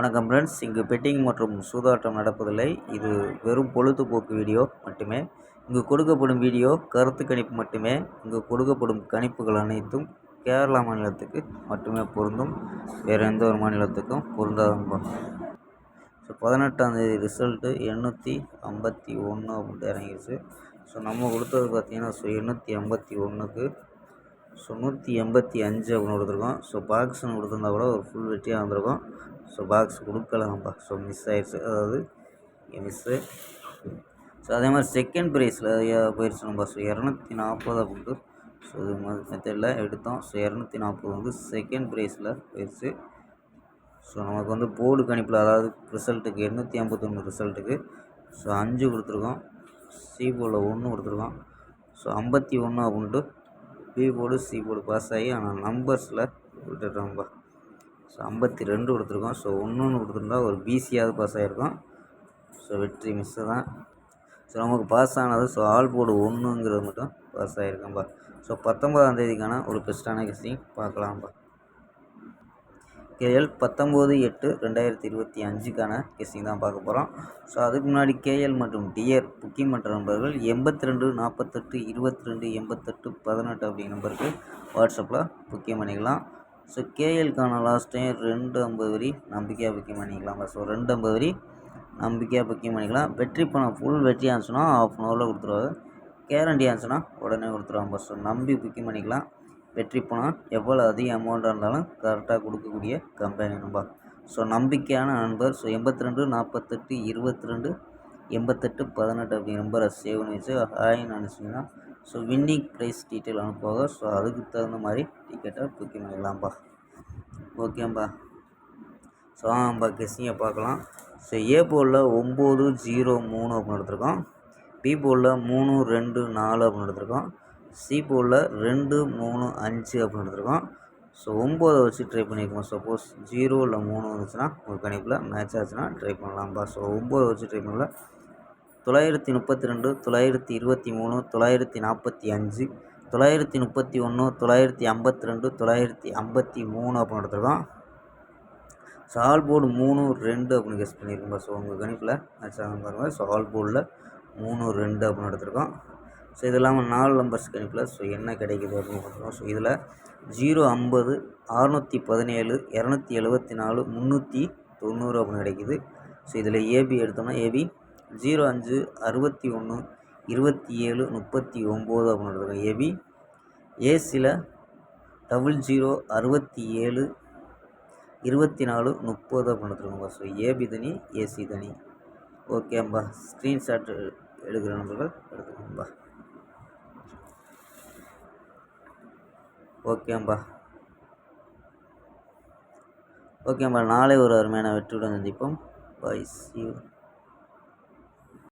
வணக்கம் ஃப்ரெண்ட்ஸ் இங்கு பெட்டிங் மற்றும் சூதாட்டம் நடப்பதில்லை. இது வெறும் பொழுதுபோக்கு வீடியோ மட்டுமே. இங்கு கொடுக்கப்படும் வீடியோ கருத்து கணிப்பு மட்டுமே. இங்கு கொடுக்கப்படும் கணிப்புகள் அனைத்தும் கேரளா மாநிலத்துக்கு மட்டுமே பொருந்தும். வேறு எந்த ஒரு மாநிலத்துக்கும் பொருந்தாதும்பா ஸோ பதினெட்டாந்தேதி ரிசல்ட்டு எண்ணூற்றி ஐம்பத்தி ஒன்று அப்படின்ட்டு இறங்கிருச்சு. ஸோ நம்ம கொடுத்தது பார்த்திங்கன்னா ஸோ எண்ணூற்றி ஐம்பத்தி ஒன்றுக்கு ஸோ நூற்றி எண்பத்தி அஞ்சு அப்படின்னு கொடுத்துருக்கோம். ஸோ பாக்ஸ்னு கொடுத்துருந்தா கூட ஒரு ஃபுல் வெட்டியாக வந்திருக்கும். ஸோ பாக்ஸ் கொடுக்கலாம்ப்பா. ஸோ மிஸ் ஆயிடுச்சு. அதாவது மிஸ்ஸு ஸோ அதே மாதிரி செகண்ட் ப்ரைஸில் போயிடுச்சு நம்ம ஸோ இரநூத்தி நாற்பது அப்படின்ட்டு ஸோ இது மெத்தடில் எடுத்தோம். ஸோ இரநூத்தி நாற்பது வந்து செகண்ட் ப்ரைஸில் போயிடுச்சு ஸோ நமக்கு வந்து போர்டு கணிப்பில் அதாவது ரிசல்ட்டுக்கு எண்ணூற்றி ஐம்பத்தொன்று ரிசல்ட்டுக்கு ஸோ அஞ்சு கொடுத்துருக்கோம். சி போர்டில் ஒன்று கொடுத்துருக்கோம். ஸோ ஐம்பத்தி ஒன்று அப்படின்ட்டு B board C board pass ஆகி ஆனால் நம்பர்ஸில் விட்டுட்டோம்ப்பா ஸோ ஐம்பத்தி ரெண்டு கொடுத்துருக்கோம். ஸோ ஒன்று ஒன்று கொடுத்துருந்தா ஒரு பிசியாவது பாஸ் ஆகிருக்கும் ஸோ வெற்றி மிஸ்ஸு தான். ஸோ நமக்கு பாஸ் ஆனது ஸோ ஆல் போர்டு ஒன்றுங்கிறது மட்டும் பாஸ் ஆகிருக்கேன்ப்பா ஸோ பத்தொன்பதாம் தேதிக்கான ஒரு பெஸ்ட்டான கெஸ்டிங் பார்க்கலாம்ப்பா கேஎல் பத்தொம்போது எட்டு ரெண்டாயிரத்தி இருபத்தி அஞ்சுக்கான கெஸ்டிங் தான் பார்க்க போகிறோம் ஸோ அதுக்கு முன்னாடி கேஎல் மற்றும் டிஎர் புக்கிங் பண்ணுற நம்பர்கள் எண்பத்தி ரெண்டு நாற்பத்தெட்டு இருபத்தி ரெண்டு எண்பத்தெட்டு பதினெட்டு அப்படிங்கிற நம்பருக்கு வாட்ஸ்அப்பில் புக்கிங் பண்ணிக்கலாம். ஸோ கேஎல்கான லாஸ்ட் டைம் ரெண்டு ஐம்பது வரி நம்பிக்கையாக புக்கிங் பண்ணிக்கலாம். ஸோ ரெண்டு ஐம்பது வரி நம்பிக்கையாக புக்கிங் பண்ணிக்கலாம். வெற்றி பணம் ஃபுல் வெற்றி ஆச்சுன்னா ஆஃப் அன் ஹவரில் கொடுத்துருவாங்க கேரண்டி ஆச்சுன்னா உடனே கொடுத்துருவாங்க. ஸோ நம்பி புக்கிங் பண்ணிக்கலாம். வெற்றி பணம் எவ்வளோ அதிக அமௌண்ட்டாக இருந்தாலும் கரெக்டாக கொடுக்கக்கூடிய கம்பெனி நம்பர் ஸோ நம்பிக்கையான நண்பர். ஸோ எண்பத்தி ரெண்டு நாற்பத்தெட்டு இருபத்தி ரெண்டு எண்பத்தெட்டு பதினெட்டு அப்படிங்கிற நம்பரை சேவ் பண்ணி வச்சு ஹாய்னு நினச்சிங்கன்னா ஸோ வின்னிங் ப்ரைஸ் டீட்டெயில் அனுப்புவாங்க. ஸோ அதுக்கு தகுந்த மாதிரி டிக்கெட்டை புக்கிங் பண்ணிடலாம்ப்பா ஓகேம்பா ஸோ ஆம்பா கெஸ்ஸிங்கை பார்க்கலாம். ஸோ ஏ போலில் ஒம்பது ஜீரோ மூணு அப்படின்னு எடுத்திருக்கோம். பி போலில் மூணு ரெண்டு நாலு அப்படின்னு எடுத்திருக்கோம். சி போலில் ரெண்டு மூணு அஞ்சு அப்படின்னு எடுத்துருக்கோம். ஸோ ஒம்போதை வச்சு ட்ரை பண்ணியிருக்கோம் சப்போஸ் ஜீரோ இல்லை மூணு வந்துச்சுன்னா உங்கள் கணிப்பில் மேட்ச் ஆச்சுன்னா ட்ரை பண்ணலாம்ப்பா ஸோ ஒம்போதை வச்சு ட்ரை பண்ணல. தொள்ளாயிரத்தி முப்பத்தி ரெண்டு தொள்ளாயிரத்தி இருபத்தி மூணு தொள்ளாயிரத்தி நாற்பத்தி அஞ்சு தொள்ளாயிரத்தி முப்பத்தி ஒன்று தொள்ளாயிரத்தி ஐம்பத்தி ரெண்டு தொள்ளாயிரத்தி ஐம்பத்தி மூணு அப்படின்னு எடுத்துருக்கோம். ஸோ ஆல் போர்டு மூணு ரெண்டு அப்படின்னு கெஸ் பண்ணியிருக்கோம் ஸோ உங்கள் கணிப்பில் மேட்ச் ஆகும் பாருங்கள் ஸோ ஆல் போர்டில் மூணு ரெண்டு அப்படின்னு எடுத்திருக்கோம். ஸோ இது இல்லாமல் நாலு நம்பர்ஸ் கணிப்பில் ஸோ என்ன கிடைக்குது அப்படின்னு பார்த்துருக்கோம் ஸோ இதில் ஜீரோ ஐம்பது அறநூற்றி பதினேழு இரநூத்தி எழுபத்தி நாலு முந்நூற்றி தொண்ணூறு அப்படின்னு கிடைக்குது. ஸோ இதில் ஏபி எடுத்தோம்னா ஏபி ஜீரோ அஞ்சு அறுபத்தி ஒன்று இருபத்தி ஏழு முப்பத்தி ஒம்பது அப்படின்னு ஏபி ஏசியில் டபுள் ஜீரோ அறுபத்தி ஏழு இருபத்தி நாலு முப்பது அப்படின்னு எடுத்துருக்கோம்பா ஸோ ஏபி தனி ஏசி தனி. ஓகேம்பா ஸ்க்ரீன்ஷாட் எடுக்கிற நம்பர்கள் எடுத்துக்கோம்பா ஓகேம்பா. ஓகேம்பா நாளை ஒரு அருமையான வெற்றியுடன் சந்திப்போம். By C